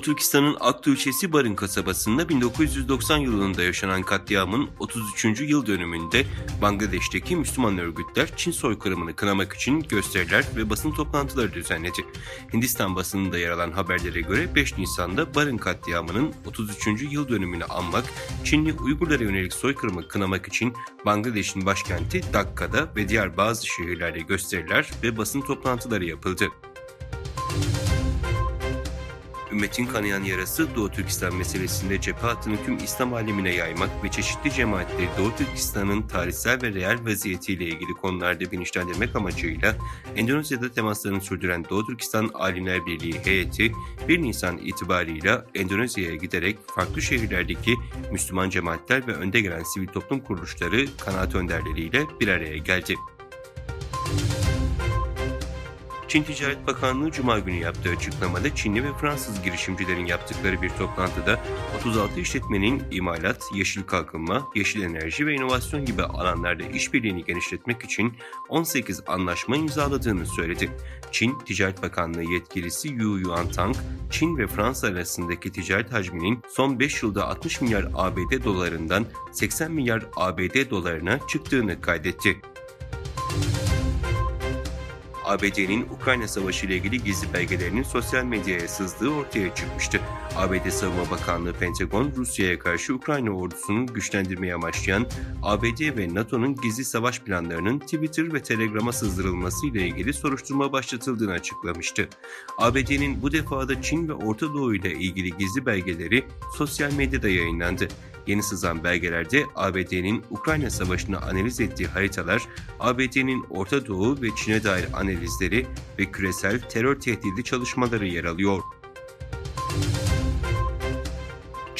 Doğu Türkistan'ın Aktu ilçesi Barın kasabasında 1990 yılında yaşanan katliamın 33. yıl dönümünde Bangladeş'teki Müslüman örgütler Çin soykırımını kınamak için gösteriler ve basın toplantıları düzenledi. Hindistan basınında yer alan haberlere göre 5 Nisan'da Barın katliamının 33. yıl dönümünü anmak, Çinli Uygurlara yönelik soykırımı kınamak için Bangladeş'in başkenti Dakka'da ve diğer bazı şehirlerde gösteriler ve basın toplantıları yapıldı. Ümmetin kanayan yarası Doğu Türkistan meselesinde cephe hattını tüm İslam alemine yaymak ve çeşitli cemaatleri Doğu Türkistan'ın tarihsel ve reel vaziyetiyle ilgili konularda bilinçlendirmek amacıyla Endonezya'da temaslarını sürdüren Doğu Türkistan Alimler Birliği heyeti 1 Nisan itibarıyla Endonezya'ya giderek farklı şehirlerdeki Müslüman cemaatler ve önde gelen sivil toplum kuruluşları kanaat önderleriyle bir araya geldi. Çin Ticaret Bakanlığı Cuma günü yaptığı açıklamada Çinli ve Fransız girişimcilerin yaptıkları bir toplantıda 36 işletmenin imalat, yeşil kalkınma, yeşil enerji ve inovasyon gibi alanlarda işbirliğini genişletmek için 18 anlaşma imzaladığını söyledi. Çin Ticaret Bakanlığı yetkilisi Yu Yuantang, Çin ve Fransa arasındaki ticaret hacminin son 5 yılda 60 milyar ABD dolarından 80 milyar ABD dolarına çıktığını kaydetti. ABD'nin Ukrayna Savaşı ile ilgili gizli belgelerinin sosyal medyaya sızdığı ortaya çıkmıştı. ABD Savunma Bakanlığı Pentagon, Rusya'ya karşı Ukrayna ordusunu güçlendirmeye amaçlayan ABD ve NATO'nun gizli savaş planlarının Twitter ve Telegram'a sızdırılması ile ilgili soruşturma başlatıldığını açıklamıştı. ABD'nin bu defada Çin ve Orta Doğu ile ilgili gizli belgeleri sosyal medyada yayınlandı. Yeni sızan belgelerde ABD'nin Ukrayna Savaşı'nı analiz ettiği haritalar, ABD'nin Orta Doğu ve Çin'e dair analizleri ve küresel terör tehdidi çalışmaları yer alıyor.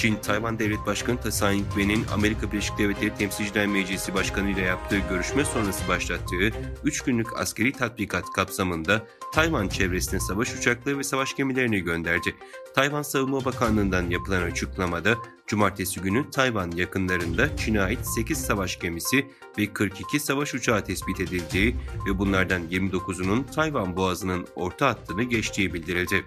Çin, Tayvan Devlet Başkanı Tsai Ing-wen'in Amerika Birleşik Devletleri Temsilciler Meclisi Başkanı ile yaptığı görüşme sonrası başlattığı 3 günlük askeri tatbikat kapsamında Tayvan çevresine savaş uçakları ve savaş gemilerini gönderdi. Tayvan Savunma Bakanlığı'ndan yapılan açıklamada Cumartesi günü Tayvan yakınlarında Çin'e ait 8 savaş gemisi ve 42 savaş uçağı tespit edildiği ve bunlardan 29'unun Tayvan Boğazı'nın orta hattını geçtiği bildirildi.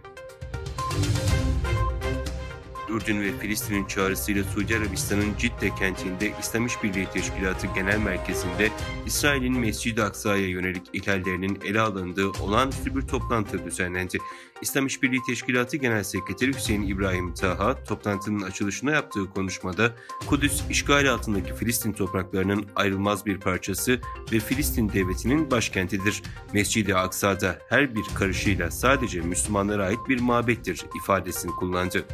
Ürdün ve Filistin'in çağrısıyla Suudi Arabistan'ın Cidde kentinde İslam İşbirliği Teşkilatı Genel Merkezi'nde İsrail'in Mescid-i Aksa'ya yönelik ihlallerinin ele alındığı olağanüstü bir toplantı düzenlendi. İslam İşbirliği Teşkilatı Genel Sekreteri Hüseyin İbrahim Taha, toplantının açılışına yaptığı konuşmada Kudüs işgal altındaki Filistin topraklarının ayrılmaz bir parçası ve Filistin devletinin başkentidir. Mescid-i Aksa'da her bir karışıyla sadece Müslümanlara ait bir mabettir ifadesini kullandı.